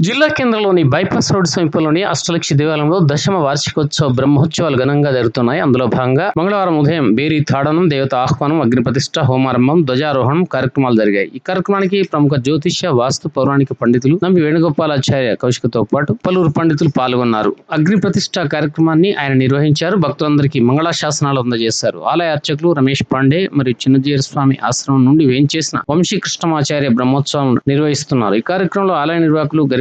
జిల్లా కేంద్రంలోని bypass road సమీపంలోని అష్టలక్షి దేవాలయంలో దశమ వార్షికోత్సవ బ్రహ్మోత్సవాలు ఘనంగా జరుగుతున్నాయి. అందులో భాగంగా మంగళవారం ఉదయం బేరీ తాడనం దేవత ఆహ్వానం అగ్నిప్రతిష్ఠ హోమారంభం ధ్వజారోహణం కార్యక్రమాలు జరిగాయి. ఈ కార్యక్రమానికి ప్రముఖ జ్యోతిష్య వాస్తు పౌరాణిక పండితులు నంబి వేణుగోపాలాచార్య కౌశికతో పాటు పలువురు పండితులు పాల్గొన్నారు. అగ్నిప్రతిష్ఠ కార్యక్రమాన్ని ఆయన నిర్వహించారు. భక్తులందరికీ మంగళాశాసనాలు అందజేశారు. ఆలయ అర్చకులు రమేష్ పాండే మరియు చిన్నజీర స్వామి ఆశ్రమం నుండి వేయించేసిన వంశీ కృష్ణమాచార్య బ్రహ్మోత్సవం నిర్వహిస్తున్నారు. ఈ కార్యక్రమంలో ఆలయ నిర్వాహకులు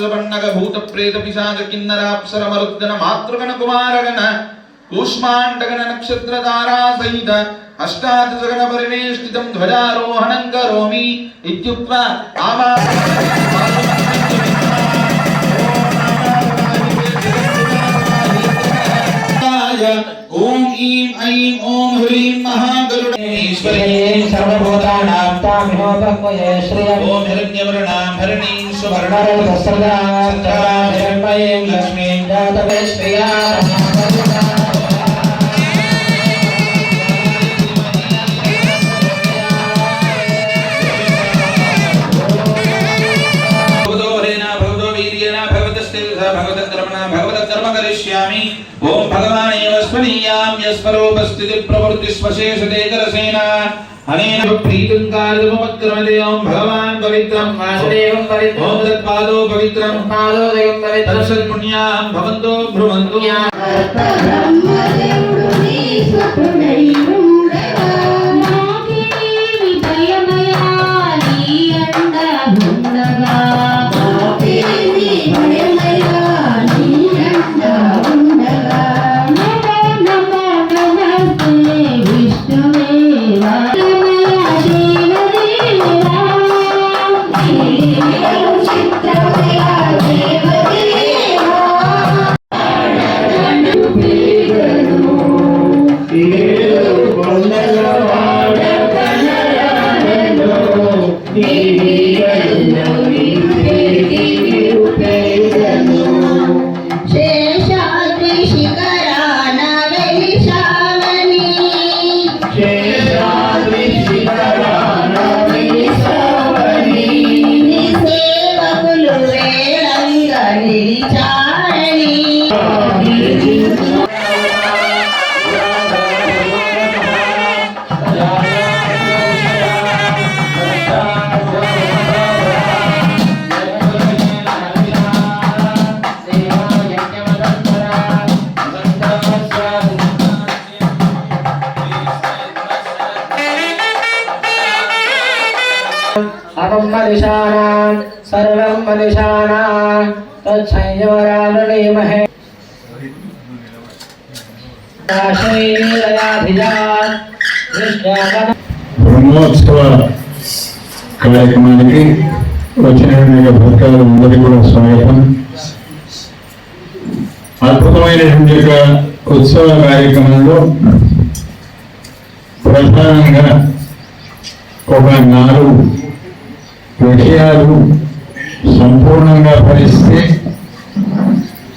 రాక్షసపన్నగ భూత ప్రేత పిశాచ కిన్నరాప్సర మరుద్దన మాతృగణ కుమారగణ కూష్మాండగణ నక్షత్ర తారా సహిత అష్టాదశగణ పరివేష్టితం ధ్వజారోహణం కరోమి ఇత్యుక్త్వా ఆవా ఓం ఈం ఐం ఓం హ్రీం మహాగరుడేశ్వరే ఓం హిరణ్యవర్ణాం హరిణీం సువర్ణ సర్వసర్దాం హిరణ్మయీం లక్ష్మీం జాతవే శ్రియా హరేణ భగవతో వీర్యేణ భగవతస్తేజస భగవతకర్మణ భగవతకర్మ కరిష్యామి ఓం భగవానేవ స్మనీయాం యస్వరూపస్థితి ప్రవృత్తి స్వశేషతే కరసేన అనేన ప్రీతం కారదమక్రమదే ఓం భగవాన్ పవిత్రం. వాసుదేవం పవిత్రం. ఓం అహం సర్వం మనిషానాం తత్సంయోరావృణీమహే బ్రహ్మోత్సవ కార్యక్రమానికి వచ్చిన భక్తులందరికీ కూడా స్వాగతం. అద్భుతమైనటువంటి యొక్క ఉత్సవ కార్యక్రమంలో ప్రధానంగా ఒక నాలుగు విషయాలు సంపూర్ణంగా భరిస్తే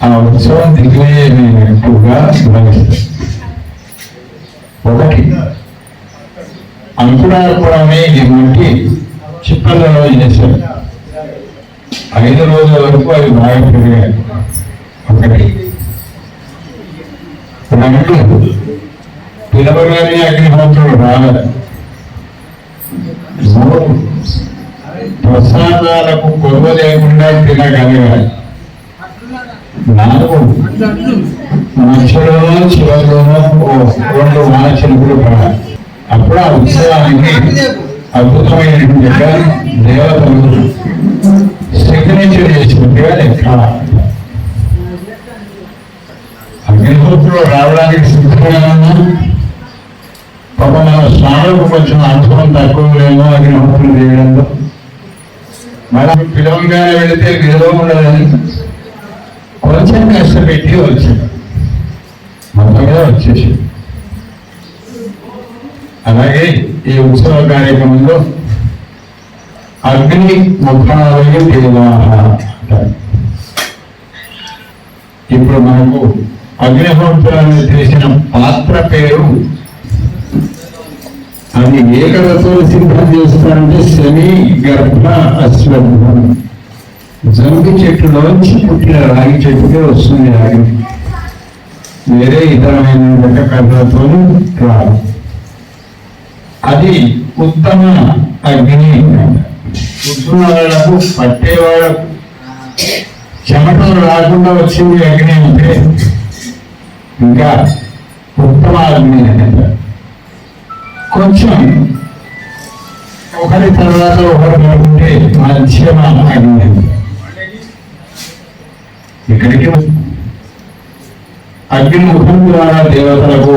ఆ ఉత్సవం దిగ్విజయమైనట్టుగా భావిస్తారు. ఒకటి అంకురార్పణమే ఇది మట్టి చిప్పలలో చేశారు. ఐదు రోజుల వరకు అవి బాగా పెరిగాయి. ఒకటి రెండు పిలవగానే అగ్నిహోత్రులు రాలేదు మూడు ప్రసాదాలకు కొరవ లేకుండా తినగలగాలి నాలుగు. మధ్యలోనో చివరిలోనో ఓ రెండు వానచిలుపులు పడాలి. అప్పుడు ఆ ఉత్సవానికి అద్భుతమైనటువంటి దేవతలు సిగ్నేచర్ చేసినట్టుగా లెక్క అగ్నిహోత్రులు రావడానికి సిద్ధంగా పాప మన స్వాములకు కొంచెం అనుభవం తక్కువ లేమో అగ్నిహోత్రులు చేయడంలో. మనం పిలవంగానే వెళితే విలువ ఉండదని. కొంచెం కష్టపెట్టి వచ్చాడు మొత్తం మీద వచ్చేసి. అలాగే ఈ ఉత్సవ కార్యక్రమంలో అగ్ని ముఖాలయ దేవాహ ఇప్పుడు మనకు అగ్నిహోత్రాన్ని చేసిన పాత్ర పేరు అది ఏకరతో సిద్ధం చేస్తారంటే శని గర్భ అశ్వత్థం జంబి చెట్టులోంచి పుట్టిన రాగి చెట్టుకే వస్తుంది రాగి. వేరే ఇతరమైన కర్రతో రాదు. అది ఉత్తమ అగ్ని పుట్టిన వాళ్ళకు పట్టేవాళ్ళకు చెమటలు రాకుండా వచ్చింది అగ్ని అంటే ఇంకా ఉత్తమ అగ్ని అంటారు కొంచెం ఒకరి తర్వాత ఒకరు కాకుంటే మధ్యమ అగ్ని ఇక్కడికి అగ్నిముఖం ద్వారా దేవతలకు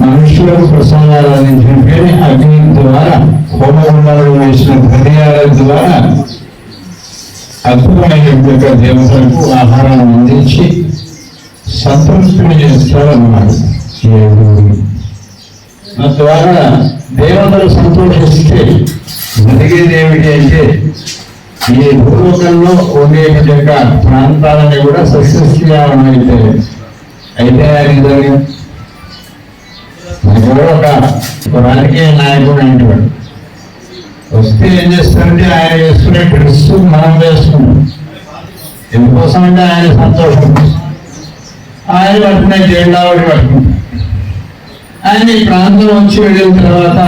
మనుషులకు ప్రసంగాలు అందించిన పేరు అగ్ని ద్వారా హోమగుండాలు వేసిన హృదయాల ద్వారా అద్భుతమైన యొక్క దేవతలకు ఆహారాన్ని అందించి సంతృప్తిని చేస్తారన్నమాట. అందువలన ఈ దేవతలు సంతోషిస్తే జరిగేది ఏమిటి అంటే ఈ భూలోకంలో ఉండేటువంటి యొక్క ప్రాంతాలని కూడా సస్యశ్యామం అయితే అయితే ఆయన ఒక రాజకీయ నాయకుడు అంటాడు. వస్తే ఏం చేస్తారంటే ఆయన వేసుకునే డ్రెస్ మనం వేసుకున్నాం. ఎందుకోసం అంటే ఆయన సంతోషం. ఆయన పట్టుకునే జెండా ఒకటి పట్టుకుంటాం ఆయన ఈ ప్రాంతం వచ్చి వెళ్ళిన తర్వాత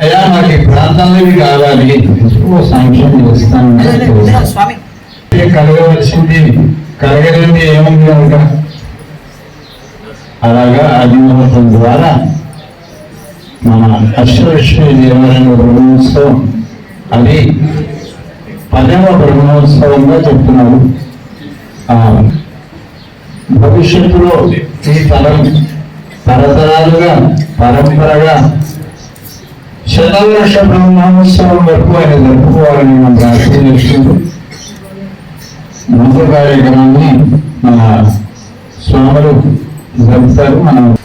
అయ్యా మాకు ఈ ప్రాంతంలో ఇవి కావాలి ఓ సాంక్షన్ చేస్తాను కలగవలసింది కలగలేంది ఏముంది కనుక? అలాగా అభిమతం ద్వారా మన అశ్వశ్రీ దేవాలయం బ్రహ్మోత్సవం అది పదవ బ్రహ్మోత్సవంగా చెప్తున్నారు ఆ, భవిష్యత్తులో ఈ తరం తరతరాలుగా పరంపరగా. శతవర్ష బ్రహ్మోత్సవం వరకు ఆయన జరుపుకోవాలని మనం ప్రార్థన చేస్తుంది మంత్ర కార్యక్రమాన్ని మన స్వాములు జరుపుతారు మనం